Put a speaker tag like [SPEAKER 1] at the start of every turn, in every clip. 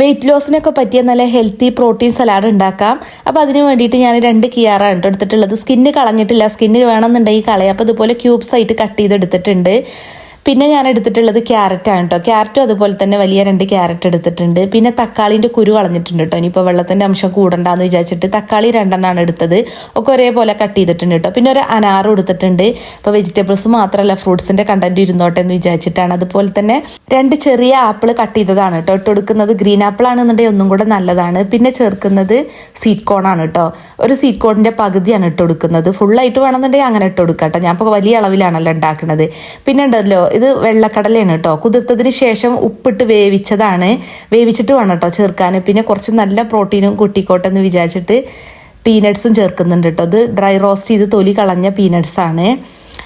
[SPEAKER 1] Wait ലോസിനൊക്കെ പറ്റിയ നല്ല healthy protein salad ഉണ്ടാക്കാം. അപ്പോൾ അതിന് വേണ്ടിയിട്ട് ഞാൻ രണ്ട് കിയാറാണ് കേട്ടോ എടുത്തിട്ടുള്ളത്. സ്കിന്ന് കളഞ്ഞിട്ടില്ല. സ്കിന്ന് വേണമെന്നുണ്ടെങ്കിൽ കളയാം. അപ്പോൾ ഇതുപോലെ ക്യൂബ്സ് ആയിട്ട് കട്ട് ചെയ്തെടുത്തിട്ടുണ്ട്. പിന്നെ ഞാൻ എടുത്തിട്ടുള്ളത് ക്യാരറ്റ് ആണ് കേട്ടോ ക്യാരറ്റും അതുപോലെ തന്നെ വലിയ രണ്ട് ക്യാരറ്റ് എടുത്തിട്ടുണ്ട്. പിന്നെ തക്കാളിന്റെ കുരു കളഞ്ഞിട്ടുണ്ട് കേട്ടോ ഇനിയിപ്പോൾ വെള്ളത്തിന്റെ അംശം കൂടണ്ടെന്ന് വിചാരിച്ചിട്ട് തക്കാളി രണ്ടെണ്ണമാണ് എടുത്തത്. ഒക്കെ ഒരേപോലെ കട്ട് ചെയ്തിട്ടുണ്ട് കേട്ടോ പിന്നെ ഒരു അനാറും എടുത്തിട്ടുണ്ട്. ഇപ്പോൾ വെജിറ്റബിൾസ് മാത്രമല്ല ഫ്രൂട്ട്സിന്റെ കണ്ടന്റ് ഇരുന്നോട്ടെ എന്ന് വിചാരിച്ചിട്ടാണ്. അതുപോലെ തന്നെ രണ്ട് ചെറിയ ആപ്പിൾ കട്ട് ചെയ്തതാണ് കേട്ടോ ഇട്ട് കൊടുക്കുന്നത് ഗ്രീൻ ആപ്പിൾ ആണെന്നുണ്ടെങ്കിൽ ഒന്നും കൂടെ നല്ലതാണ്. പിന്നെ ചേർക്കുന്നത് സ്വീറ്റ് കോൺ ആണ് കേട്ടോ ഒരു സ്വീറ്റ് കോണിന്റെ പകുതിയാണ് ഇട്ട് കൊടുക്കുന്നത്. ഫുള്ളായിട്ട് വേണമെന്നുണ്ടെങ്കിൽ അങ്ങനെ ഇട്ട് കൊടുക്കാം കേട്ടോ ഞാൻ ഇപ്പോൾ വലിയ അളവിലാണല്ലോ ഉണ്ടാക്കുന്നത്. പിന്നെ ഉണ്ടല്ലോ ഇത് വെള്ളക്കടലയാണ് കേട്ടോ. കുതിർത്തതിന് ശേഷം ഉപ്പിട്ട് വേവിച്ചതാണ്. വേവിച്ചിട്ട് വേണം കേട്ടോ ചേർക്കാൻ പിന്നെ കുറച്ച് നല്ല പ്രോട്ടീനും കൂട്ടിക്കോട്ടെ എന്ന് വിചാരിച്ചിട്ട് പീനട്ട്സും ചേർക്കുന്നുണ്ട് കേട്ടോ. ഇത് ഡ്രൈ റോസ്റ്റ് ചെയ്ത് തൊലി കളഞ്ഞ പീനട്ട്സാണ്.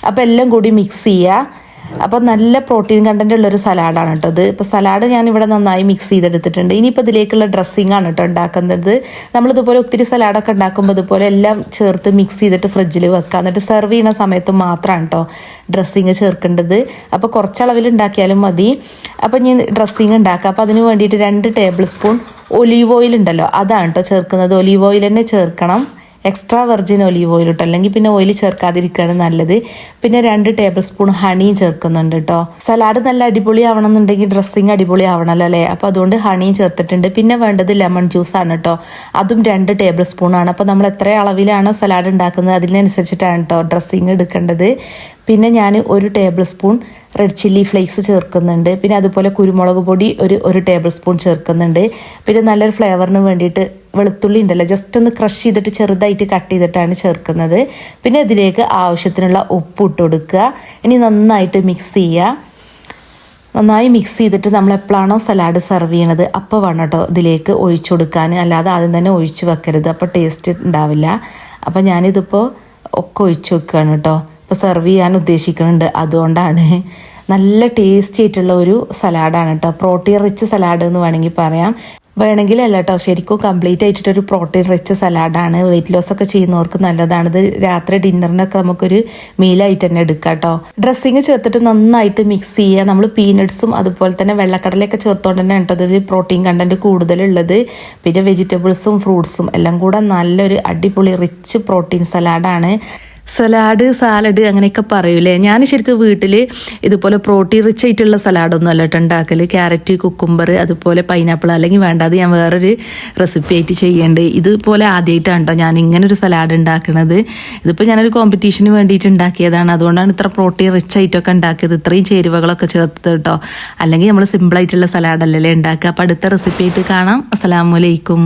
[SPEAKER 1] അപ്പോൾ എല്ലാം കൂടി മിക്സ് ചെയ്യുക അപ്പോൾ നല്ല പ്രോട്ടീൻ കണ്ടന്റ് ഉള്ളൊരു സലാഡാണ് കേട്ടോ ഇത്. ഇപ്പോൾ സലാഡ് ഞാൻ ഇവിടെ നന്നായി മിക്സ് ചെയ്തെടുത്തിട്ടുണ്ട്. ഇനിയിപ്പോൾ ഇതിലേക്കുള്ള ഡ്രസ്സിംഗ് ആണ് കേട്ടോ ഉണ്ടാക്കുന്നത്. നമ്മളിതുപോലെ ഒത്തിരി സലാഡൊക്കെ ഉണ്ടാക്കുമ്പോൾ ഇതുപോലെ എല്ലാം ചേർത്ത് മിക്സ് ചെയ്തിട്ട് ഫ്രിഡ്ജിൽ വെക്കുക എന്നിട്ട് സെർവ് ചെയ്യുന്ന സമയത്ത് മാത്രമാണ് കേട്ടോ ഡ്രസ്സിങ് ചേർക്കേണ്ടത്. അപ്പോൾ കുറച്ചളവിൽ ഉണ്ടാക്കിയാലും മതി. അപ്പോൾ ഞാൻ ഡ്രസ്സിങ് ഉണ്ടാക്കുക അപ്പോൾ അതിന് വേണ്ടിയിട്ട് രണ്ട് ടേബിൾ സ്പൂൺ ഒലീവ് ഓയിൽ ഉണ്ടല്ലോ. അതാണ് കേട്ടോ ചേർക്കുന്നത്. ഒലീവ് ഓയിൽ തന്നെ ചേർക്കണം. എക്സ്ട്രാ വെർജിൻ ഒലീവ് ഓയിൽ ഇട്ടോ അല്ലെങ്കിൽ പിന്നെ ഓയിൽ ചേർക്കാതിരിക്കുകയാണ് നല്ലത്. പിന്നെ രണ്ട് ടേബിൾ സ്പൂൺ ഹണിയും ചേർക്കുന്നുണ്ട് കേട്ടോ സലാഡ് നല്ല അടിപൊളി ആവണം എന്നുണ്ടെങ്കിൽ ഡ്രസ്സിങ് അടിപൊളി ആവണമല്ലോ അല്ലേ? അപ്പോൾ അതുകൊണ്ട് ഹണി ചേർത്തിട്ടുണ്ട്. പിന്നെ വേണ്ടത് ലെമൺ ആണ് കേട്ടോ അതും രണ്ട് ടേബിൾ ആണ്. അപ്പോൾ നമ്മൾ എത്ര അളവിലാണോ സലാഡ് ഉണ്ടാക്കുന്നത് അതിനനുസരിച്ചിട്ടാണ് കേട്ടോ ഡ്രസ്സിങ് എടുക്കേണ്ടത്. പിന്നെ ഞാൻ ഒരു tablespoon red chilli flakes ചേർക്കുന്നുണ്ട്. പിന്നെ അതുപോലെ കുരുമുളക് പൊടി ഒരു ഒരു ടേബിൾ സ്പൂൺ ചേർക്കുന്നുണ്ട്. പിന്നെ നല്ലൊരു ഫ്ലേവറിന് വേണ്ടിയിട്ട് വെളുത്തുള്ളി ഉണ്ടല്ലോ ജസ്റ്റ് ഒന്ന് ക്രഷ് ചെയ്തിട്ട് ചെറുതായിട്ട് കട്ട് ചെയ്തിട്ടാണ് ചേർക്കുന്നത്. പിന്നെ ഇതിലേക്ക് ആവശ്യത്തിനുള്ള ഉപ്പ് ഇട്ട് കൊടുക്കുക. ഇനി നന്നായിട്ട് മിക്സ് ചെയ്യുക. നന്നായി മിക്സ് ചെയ്തിട്ട് നമ്മൾ എപ്പോഴാണോ സലാഡ് സെർവ് ചെയ്യണത് അപ്പോൾ വേണം കേട്ടോ ഇതിലേക്ക് ഒഴിച്ചു കൊടുക്കാൻ. അല്ലാതെ ആദ്യം തന്നെ ഒഴിച്ചു വെക്കരുത് അപ്പോൾ ടേസ്റ്റ് ഉണ്ടാവില്ല. അപ്പോൾ ഞാനിതിപ്പോൾ ഒക്കെ ഒഴിച്ചു വെക്കുകയാണ് കേട്ടോ ഇപ്പോൾ സെർവ് ചെയ്യാൻ ഉദ്ദേശിക്കുന്നുണ്ട്. അതുകൊണ്ടാണ് നല്ല ടേസ്റ്റി ആയിട്ടുള്ള ഒരു സലാഡാണ് കേട്ടോ പ്രോട്ടീൻ റിച്ച് സലാഡ് എന്ന് വേണമെങ്കിൽ പറയാം. വേണമെങ്കിൽ അല്ല കേട്ടോ ശരിക്കും കംപ്ലീറ്റ് ആയിട്ടൊരു പ്രോട്ടീൻ റിച്ച് സലാഡാണ് വെയിറ്റ് ലോസ് ഒക്കെ ചെയ്യുന്നവർക്ക് നല്ലതാണ്. ഇത് രാത്രി ഡിന്നറിനൊക്കെ നമുക്കൊരു മീലായിട്ട് തന്നെ എടുക്കാം കേട്ടോ ഡ്രസ്സിങ് ചേർത്തിട്ട് നന്നായിട്ട് മിക്സ് ചെയ്യുക. നമ്മൾ പീനട്സും അതുപോലെ തന്നെ വെള്ളക്കടലയൊക്കെ ചേർത്തോണ്ട് തന്നെ കേട്ടോ ഇതിൽ പ്രോട്ടീൻ കണ്ടന്റ് കൂടുതലുള്ളത്. പിന്നെ വെജിറ്റബിൾസും ഫ്രൂട്ട്സും എല്ലാം കൂടെ നല്ലൊരു അടിപൊളി റിച്ച് പ്രോട്ടീൻ സലാഡാണ് സലാഡ് സാലഡ് അങ്ങനെയൊക്കെ പറയൂലേ? ഞാൻ ശരിക്കും വീട്ടിൽ ഇതുപോലെ പ്രോട്ടീൻ റിച്ച് ആയിട്ടുള്ള സലാഡൊന്നും അല്ല ഉണ്ടാക്കൽ ക്യാരറ്റ് കുക്കുംബർ അതുപോലെ പൈനാപ്പിൾ അല്ലെങ്കിൽ വേണ്ട അത് ഞാൻ വേറൊരു റെസിപ്പി ആയിട്ട് ചെയ്യേണ്ടത് ഇതുപോലെ ആദ്യമായിട്ടാണ് കേട്ടോ ഞാൻ ഇങ്ങനൊരു സലാഡ് ഉണ്ടാക്കുന്നത് ഇതിപ്പോൾ ഞാനൊരു കോമ്പറ്റീഷന് വേണ്ടിയിട്ട് ഉണ്ടാക്കിയതാണ്. അതുകൊണ്ടാണ് ഇത്ര പ്രോട്ടീൻ റിച്ച് ആയിട്ടൊക്കെ ഉണ്ടാക്കിയത്. ഇത്രയും ചേരുവകളൊക്കെ ചേർത്തത് കേട്ടോ അല്ലെങ്കിൽ നമ്മൾ സിമ്പിളായിട്ടുള്ള സലാഡല്ലല്ലേ ഉണ്ടാക്കുക. അപ്പോൾ അടുത്ത റെസിപ്പി ആയിട്ട് കാണാം. അസ്സലാമലൈക്കും